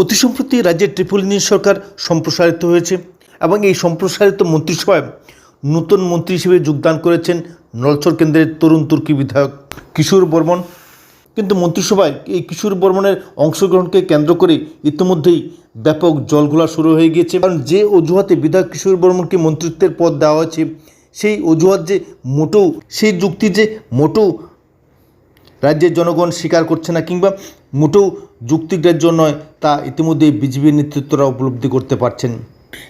অতি সম্প্রতি রাজ্যের ট্রিপল ইঞ্জিন সরকার সম্প্রসারিত হয়েছে এবং এই সম্প্রসারিত মন্ত্রিসভায় নতুন মন্ত্রী হিসেবে যোগদান করেছেন নলছর কেন্দ্রের তরুণ তুর্কি বিধায়ক কিশোর বর্মন। কিন্তু মন্ত্রিসভায় এই কিশোর বর্মনের অংশগ্রহণকে কেন্দ্র করে ইতিমধ্যেই ব্যাপক জলঘোলা শুরু হয়ে গিয়েছে। কারণ যে অজুহাতে বিধায়ক কিশোর বর্মনকে মন্ত্রিত্বের পদ দেওয়া হয়েছে, সেই অজুহাত যে মোটেও, সেই যুক্তি যে মোটেও রাজ্যের জনগণ স্বীকার করছে না কিংবা মোটেও যুক্তিগ্রাহ্য নয় তা ইতিমধ্যে বিজেপির নেতৃত্বরা উপলব্ধি করতে পারছেন।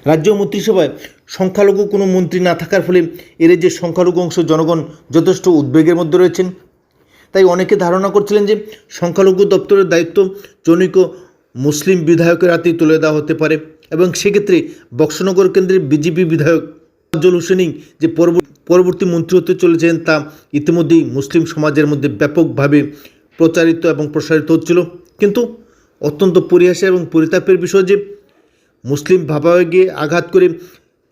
রাজ্য মন্ত্রিসভায় সংখ্যালঘু কোনো মন্ত্রী না থাকার ফলে এর যে সংখ্যালঘু অংশ জনগণ যথেষ্ট উদ্বেগের মধ্যে রয়েছেন। তাই অনেকে ধারণা করছিলেন যে সংখ্যালঘু দপ্তরের দায়িত্ব জনৈক মুসলিম বিধায়কের হাতেই তুলে দেওয়া হতে পারে এবং সেক্ষেত্রে বক্সনগর কেন্দ্রের বিজেপি বিধায়ক আফজল হোসেনিং যে পরব- পরবর্তী মন্ত্রী হতে চলেছেন তা ইতিমধ্যেই মুসলিম সমাজের মধ্যে ব্যাপকভাবে প্রচারিত এবং প্রসারিত হচ্ছিল। কিন্তু অত্যন্ত পরিহাসে এবং পরিতাপের বিষয় যে মুসলিম ভাবাবেগে আঘাত করে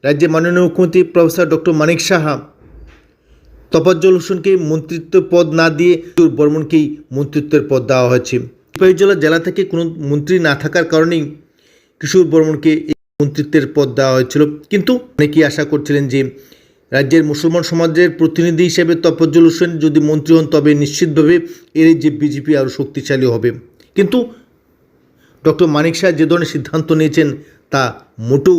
রাজ্যের মাননীয় মুখ্যমন্ত্রী প্রফেসর ডক্টর মানিক সাহা, তফাজ্জল হোসেনকে মন্ত্রিত্ব পদ না দিয়ে বর্মনকেই মন্ত্রিত্বের পদ দেওয়া হয়েছে। সিপাহীজলা জেলা থেকে কোনো মন্ত্রী না থাকার কারণেই কিশোর বর্মনকে এই মন্ত্রিত্বের পদ দেওয়া হয়েছিল। কিন্তু অনেকেই আশা করছিলেন যে রাজ্যের মুসলমান সমাজের প্রতিনিধি হিসেবে তফাজ্জল হোসেন যদি মন্ত্রী হন, তবে নিশ্চিতভাবে এর যে বিজেপি আরও শক্তিশালী হবে। কিন্তু ডক্টর মানিক শাহ যে ধরনের সিদ্ধান্ত নিয়েছেন, তা মোটেও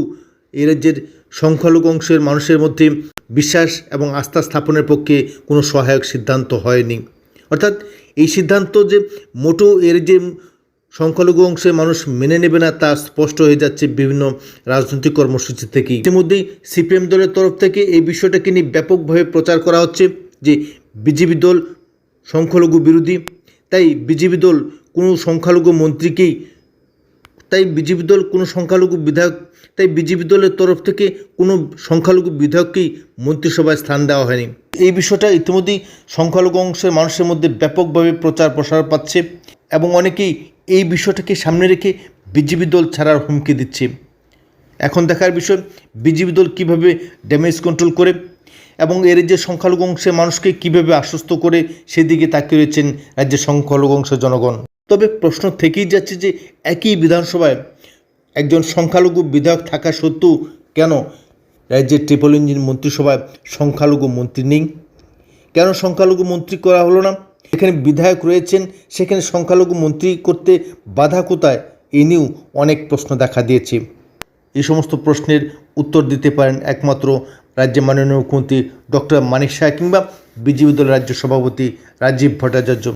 এ রাজ্যের সংখ্যালঘু অংশের মানুষের মধ্যে বিশ্বাস এবং আস্থা স্থাপনের পক্ষে কোনো সহায়ক সিদ্ধান্ত হয়নি। অর্থাৎ এই সিদ্ধান্ত যে মোটেও এর যে সংখ্যালঘু অংশের মানুষ মেনে নেবে না তা স্পষ্ট হয়ে যাচ্ছে বিভিন্ন রাজনৈতিক কর্মসূচি থেকেই ইতিমধ্যেই সিপিএম দলের তরফ থেকে এই বিষয়টাকে নিয়ে ব্যাপকভাবে প্রচার করা হচ্ছে যে বিজেপি দল সংখ্যালঘু বিরোধী, তাই বিজেপি দল কোনো সংখ্যালঘু মন্ত্রীকেই, তাই বিজেপি দল কোনো সংখ্যালঘু বিধায়ক, তাই বিজেপি দলের তরফ থেকে কোনো সংখ্যালঘু বিধায়ককেই মন্ত্রিসভায় স্থান দেওয়া হয়নি। এই বিষয়টা ইতিমধ্যেই সংখ্যালঘু অংশের মানুষের মধ্যে ব্যাপকভাবে প্রচার প্রসার পাচ্ছে। এবং অনেকেই এই বিষয়টাকে সামনে রেখে বিজেপি দল ছাড়ার হুমকি দিচ্ছে। এখন দেখার বিষয়, বিজেপি দল কীভাবে ড্যামেজ কন্ট্রোল করে এবং এর যে সংখ্যালঘু অংশের মানুষকে কীভাবে আশ্বস্ত করে সেদিকে তাকিয়ে রয়েছেন রাজ্যের সংখ্যালঘু অংশের জনগণ। তবে প্রশ্ন থেকেই যাচ্ছে যে একই বিধানসভায় একজন সংখ্যালঘু বিধায়ক থাকা সত্ত্বেও কেন রাজ্যের ট্রিপল ইঞ্জিন মন্ত্রিসভায় সংখ্যালঘু মন্ত্রী নেই? কেন সংখ্যালঘু মন্ত্রী করা হলো না? এখানে বিধায়ক রয়েছেন, সেখানে সংখ্যালঘু মন্ত্রী করতে বাধা কোথায়? এ নিয়েও অনেক প্রশ্ন দেখা দিয়েছে। এই সমস্ত প্রশ্নের উত্তর দিতে পারেন একমাত্র রাজ্যের মাননীয় মুখ্যমন্ত্রী ডক্টর মানিক শাহ কিংবা বিজেপি দলের রাজ্য সভাপতি রাজীব ভট্টাচার্য।